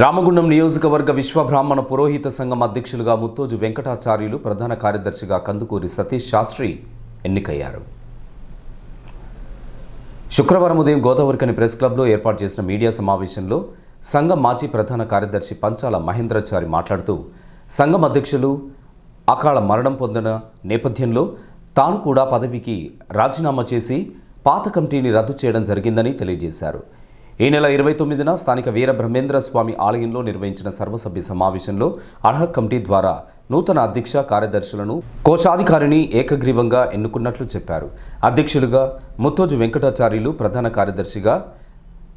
రామగుండం నియోజకవర్గ విశ్వబ్రాహ్మణ పురోహిత సంఘం అధ్యక్షులుగా ముత్తోజు వెంకటాచార్యులు ప్రధాన కార్యదర్శిగా కందుకూరి సతీష్ శాస్త్రి ఎన్నికయ్యారు. శుక్రవారం ఉదయం గోదావరికని ప్రెస్ క్లబ్లో ఏర్పాటు చేసిన మీడియా సమావేశంలో సంఘం మాజీ ప్రధాన కార్యదర్శి పంచాల మహేంద్రచారి మాట్లాడుతూ సంఘం అధ్యక్షులు అకాల మరణం పొందిన నేపథ్యంలో తాను కూడా పదవికి రాజీనామా చేసి పాత కమిటీని రద్దు చేయడం జరిగిందని తెలియజేశారు. ఈ నెల ఇరవై తొమ్మిదిన స్థానిక వీర బ్రహ్మేంద్ర స్వామి ఆలయంలో నిర్వహించిన సర్వసభ్య సమావేశంలో అర్హ కమిటీ ద్వారా నూతన అధ్యక్ష కార్యదర్శులను కోశాధికారిని ఏకగ్రీవంగా ఎన్నుకున్నట్లు చెప్పారు. అధ్యక్షులుగా ముత్తోజు వెంకటాచార్యులు ప్రధాన కార్యదర్శిగా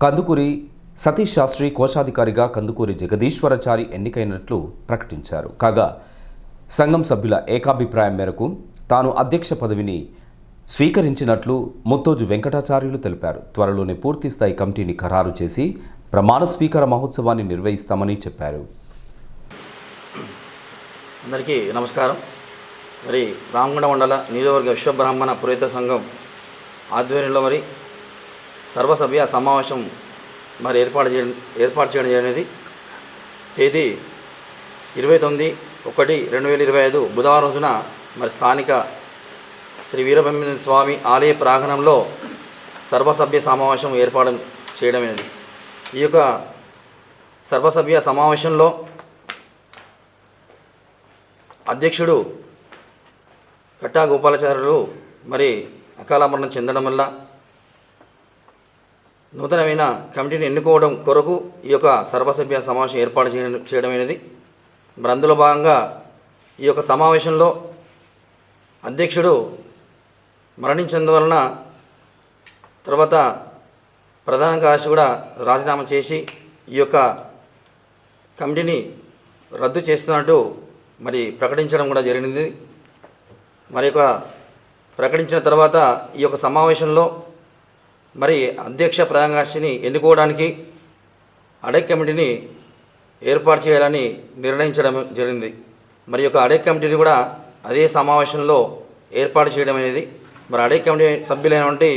కందుకూరి సతీష్ శాస్త్రి కోశాధికారిగా కందుకూరి జగదీశ్వరచారి ఎన్నికైనట్లు ప్రకటించారు. కాగా సంఘం సభ్యుల ఏకాభిప్రాయం మేరకు తాను అధ్యక్ష పదవిని స్వీకరించినట్లు ముత్తోజు వెంకటాచార్యులు తెలిపారు. త్వరలోనే పూర్తి స్థాయి కమిటీని ఖరారు చేసి ప్రమాణ స్వీకార మహోత్సవాన్ని నిర్వహిస్తామని చెప్పారు. అందరికీ నమస్కారం. మరి రామగుండ మండల నియోజకవర్గ విశ్వబ్రాహ్మణ పురోహిత సంఘం ఆధ్వర్యంలో మరి సర్వసభ్య సమావేశం మరి ఏర్పాటు చేయడం ఏర్పాటు చేయడం జరిగినది. తేదీ ఇరవై తొమ్మిది ఒకటి రెండు వేల ఇరవై ఐదు బుధవారం రోజున మరి స్థానిక శ్రీ వీరబ్రహ్మ స్వామి ఆలయ ప్రాంగణంలో సర్వసభ్య సమావేశం ఏర్పాటు చేయడమైనది ఈ యొక్క సర్వసభ్య సమావేశంలో అధ్యక్షుడు కట్టా గోపాలాచార్యులు మరి అకాల మరణం చెందడం వల్ల నూతనమైన కమిటీని ఎన్నుకోవడం కొరకు ఈ యొక్క సర్వసభ్య సమావేశం ఏర్పాటు చేయడం చేయడమైనది మరి అందులో భాగంగా ఈ యొక్క సమావేశంలో అధ్యక్షుడు మరణించినందువలన తర్వాత ప్రధాన కార్యదర్శి కూడా రాజీనామా చేసి ఈ యొక్క కమిటీని రద్దు చేస్తున్నట్టు మరి ప్రకటించడం కూడా జరిగింది. మరి యొక్క ప్రకటించిన తర్వాత ఈ యొక్క సమావేశంలో మరి అధ్యక్ష ప్రధానకార్యని ఎన్నుకోవడానికి అడెక్ కమిటీని ఏర్పాటు చేయాలని నిర్ణయించడం జరిగింది. మరి యొక్క అడెక్ కమిటీని కూడా అదే సమావేశంలో ఏర్పాటు చేయడం అనేది మరి అడే కమిటీ సభ్యులైనటువంటి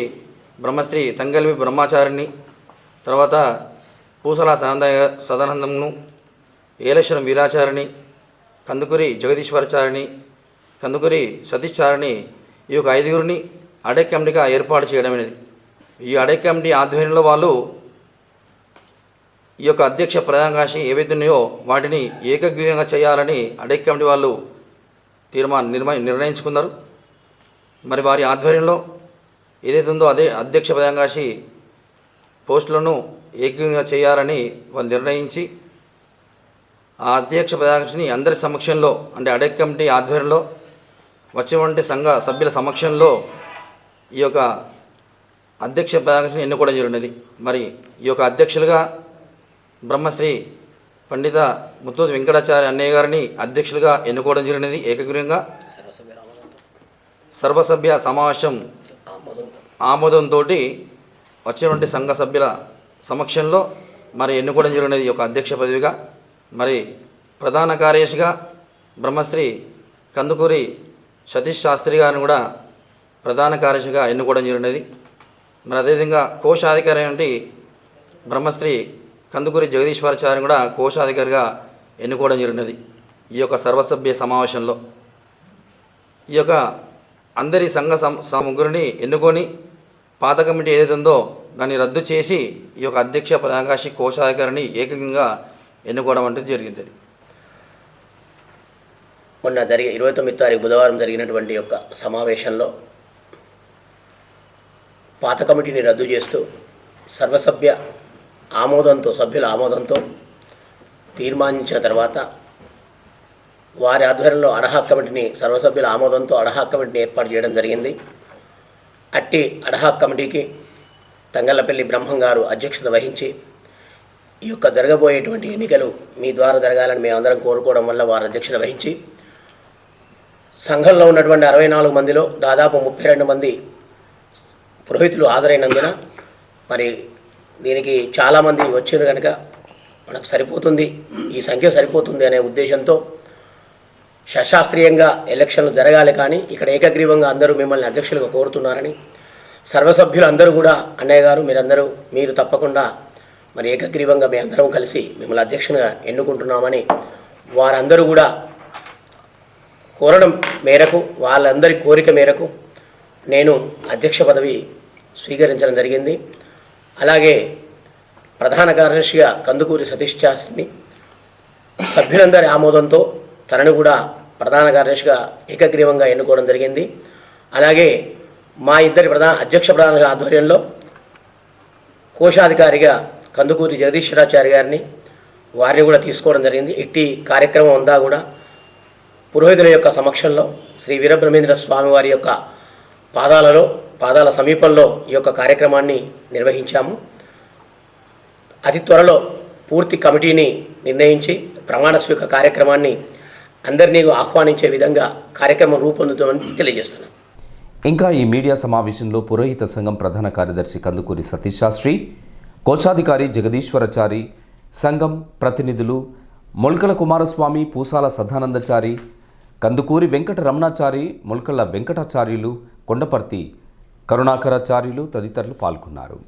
బ్రహ్మశ్రీ తంగల్వి బ్రహ్మాచారిని తర్వాత పూసల సదానంద సదానందమును ఏలేశ్వరం వీరాచారిని కందుకూరి జగదీశ్వరాచారిణి కందుకూరి సతీశ్చారిణి ఈ యొక్క ఐదుగురిని అడే కమిటీగా ఏర్పాటు చేయడం ఈ అడే కమిటీ ఆధ్వర్యంలో వాళ్ళు ఈ యొక్క అధ్యక్ష ప్రధానకాశి ఏవైతే ఉన్నాయో వాటిని ఏకగ్రీవంగా చేయాలని అడే కమిటీ వాళ్ళు తీర్మానం నిర్ణయించుకున్నారు. మరి వారి ఆధ్వర్యంలో ఏదైతే ఉందో అదే అధ్యక్ష ప్రధానకాశి పోస్టులను ఏకంగా చేయాలని వాళ్ళు నిర్ణయించి ఆ అధ్యక్ష ప్రధానకాశిని అందరి సమక్షంలో అంటే అడెక్ కమిటీ ఆధ్వర్యంలో వచ్చేవంటి సంఘ సభ్యుల సమక్షంలో ఈ యొక్క అధ్యక్ష ప్రధానకాశిని ఎన్నుకోవడం జరిగినది. మరి ఈ యొక్క అధ్యక్షులుగా బ్రహ్మశ్రీ పండిత ముత్తూరు వెంకటాచార్య అన్నయ్య గారిని అధ్యక్షులుగా ఎన్నుకోవడం జరిగినది ఏకగ్రీవంగా. సర్వసభ్య సమావేశం ఆమోదంతో వచ్చినటువంటి సంఘ సభ్యుల సమక్షంలో మరి ఎన్నుకోవడం జరిగినది ఒక అధ్యక్ష పదవిగా. మరి ప్రధాన కార్యదర్శిగా బ్రహ్మశ్రీ కందుకూరి సతీష్ శాస్త్రి గారిని కూడా ప్రధాన కార్యదర్శిగా ఎన్నుకోవడం జరిగినది. మరి అదేవిధంగా కోశాధికారి అంటే బ్రహ్మశ్రీ కందుకూరి జగదీశ్వరాచార్యని కూడా కోశాధికారిగా ఎన్నుకోవడం జరిగినది ఈ యొక్క సర్వసభ్య సమావేశంలో. ఈ యొక్క అందరి సంఘ సం స- ముగ్గురిని ఎన్నుకొని పాత కమిటీ ఏదైతే ఉందో దాన్ని రద్దు చేసి ఈ యొక్క అధ్యక్ష ప్రకాశి కోశాధికారిని ఏకంగా ఎన్నుకోవడం అంటే జరిగింది. మొన్న జరిగే ఇరవై తొమ్మిది తారీఖు బుధవారం జరిగినటువంటి యొక్క సమావేశంలో పాత కమిటీని రద్దు చేస్తూ సర్వసభ్య ఆమోదంతో సభ్యుల ఆమోదంతో తీర్మానించిన తర్వాత వారి ఆధ్వర్యంలో అడహా కమిటీని సర్వసభ్యుల ఆమోదంతో అడహా కమిటీని ఏర్పాటు చేయడం జరిగింది. అట్టి అడహా కమిటీకి తంగళ్ళపల్లి బ్రహ్మం గారు అధ్యక్షత వహించి ఈ యొక్క జరగబోయేటువంటి ఎన్నికలు మీ ద్వారా జరగాలని మేమందరం కోరుకోవడం వల్ల వారు అధ్యక్షత వహించి సంఘంలో ఉన్నటువంటి అరవై నాలుగు మందిలో దాదాపు ముప్పై రెండు మంది పురోహితులు హాజరైనందున మరి దీనికి చాలామంది వచ్చారు కనుక మనకు సరిపోతుంది ఈ సంఖ్య సరిపోతుంది అనే ఉద్దేశంతో శశాస్త్రీయంగా ఎలక్షన్లు జరగాలి కానీ ఇక్కడ ఏకగ్రీవంగా అందరూ మిమ్మల్ని అధ్యక్షులుగా కోరుతున్నారని సర్వసభ్యులు అందరూ కూడా అన్నయ్య గారు మీరందరూ మీరు తప్పకుండా మరి ఏకగ్రీవంగా మేము అందరం కలిసి మిమ్మల్ని అధ్యక్షునిగా ఎన్నుకుంటున్నామని వారందరూ కూడా కోరడం మేరకు వాళ్ళందరి కోరిక మేరకు నేను అధ్యక్ష పదవి స్వీకరించడం జరిగింది. అలాగే ప్రధాన కార్యదర్శిగా కందుకూరి సతీష్ శాస్త్రిని సభ్యులందరి ఆమోదంతో తనను కూడా ప్రధాన కార్యదర్శిగా ఏకగ్రీవంగా ఎన్నుకోవడం జరిగింది. అలాగే మా ఇద్దరి ప్రధాన అధ్యక్ష ప్రధాన ఆధ్వర్యంలో కోశాధికారిగా కందుకూరి జగదీశ్వరాచార్య గారిని వారిని కూడా తీసుకోవడం జరిగింది. ఇట్టి కార్యక్రమం అంతా కూడా పురోహితుల యొక్క సమక్షంలో శ్రీ వీరబ్రహ్మేంద్ర స్వామి వారి యొక్క పాదాలలో పాదాల సమీపంలో ఈ యొక్క కార్యక్రమాన్ని నిర్వహించాము. అతి త్వరలో పూర్తి కమిటీని నిర్ణయించి ప్రమాణ స్వీక కార్యక్రమాన్ని అందరినీ ఆహ్వానించే విధంగా కార్యక్రమం రూపొందుతామని తెలియజేస్తున్నాం ఇంకా ఈ మీడియా సమావేశంలో పురోహిత సంఘం ప్రధాన కార్యదర్శి కందుకూరి సతీష్ శాస్త్రి కోశాధికారి జగదీశ్వరచారి సంఘం ప్రతినిధులు మొల్కల కుమారస్వామి పూసాల సదానందచారి కందుకూరి వెంకట రమణాచారి మొల్కల వెంకటాచార్యులు కొండపర్తి కరుణాకరాచార్యులు తదితరులు పాల్గొన్నారు.